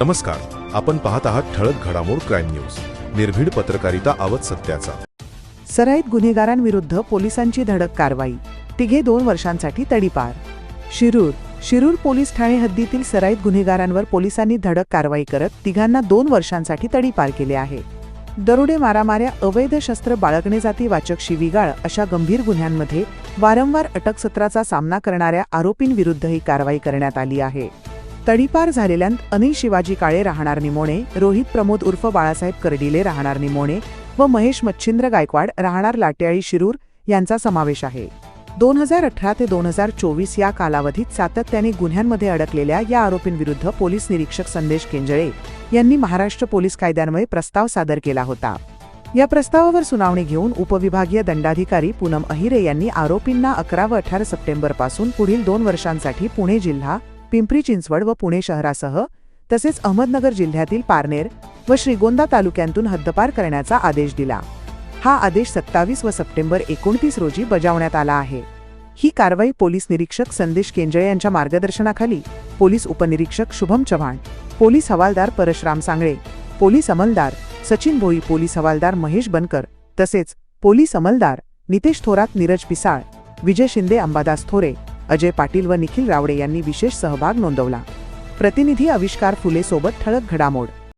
नमस्कार आपण पाहत आहात ठळक घडामोड क्राईम न्यूज. निर्भीड पत्रकारिता आवत सत्याचा. सराईत गुन्हेगारांविरुद्ध पोलिसांची धडक कारवाई. तिघे दोन वर्षांसाठी तडीपार. शिरूर शिरूर पोलीस ठाणे हद्दीतील सराईत गुन्हेगारांवर पोलिसांनी धडक कारवाई करत तिघांना दोन वर्षांसाठी तडीपार केले आहे. दरोडे मारामाऱ्या अवैध शस्त्र बाळगणे जाती वाचक शिवीगाळ अशा गंभीर गुन्ह्यांमध्ये वारंवार अटक सत्राचा सामना करणाऱ्या आरोपींविरुद्ध ही कारवाई करण्यात आली आहे. तडीपार झालेल्यांत अनिल शिवाजी काळे राहणार निमोणे रोहित प्रमोद उर्फ बाळासाहेब कर्डिले राहणार निमोणे व महेश मच्छिंद्र गायकवाड राहणार लाट्याळी शिरूर यांचा समावेश आहे. दोन हजार अठरा ते दोन हजार चोवीस या कालावधीत सातत्याने गुन्ह्यांमध्ये अडकलेल्या या आरोपींविरुद्ध पोलीस निरीक्षक संदेश केंजळे यांनी महाराष्ट्र पोलीस कायद्यान्वये प्रस्ताव सादर केला होता. या प्रस्तावावर सुनावणी घेऊन उपविभागीय दंडाधिकारी पूनम अहिरे यांनी आरोपींना अकरा व अठरा सप्टेंबरपासून पुढील दोन वर्षांसाठी पुणे जिल्हा पिंपरी चिंचवड व पुणे शहरासह तसेच अहमदनगर जिल्ह्यातील पारनेर व श्रीगोंदा तालुक्यांतून हद्दपार करण्याचा आदेश दिला. हा आदेश सत्तावीस व सप्टेंबर एकोणतीस रोजी बजावण्यात आला आहे. ही कारवाई पोलीस निरीक्षक संदेश केंजळे यांच्या मार्गदर्शनाखाली पोलीस उपनिरीक्षक शुभम चव्हाण पोलीस हवालदार परशराम सांगळे पोलीस अंमलदार सचिन भोई पोलीस हवालदार महेश बनकर तसेच पोलीस अंमलदार नितेश थोरात नीरज पिसाळ विजय शिंदे अंबादास थोरे अजय पाटील व निखिल रावडे यांनी विशेष सहभाग नोंदवला. प्रतिनिधी आविष्कार फुले सोबत ठळक घडामोड.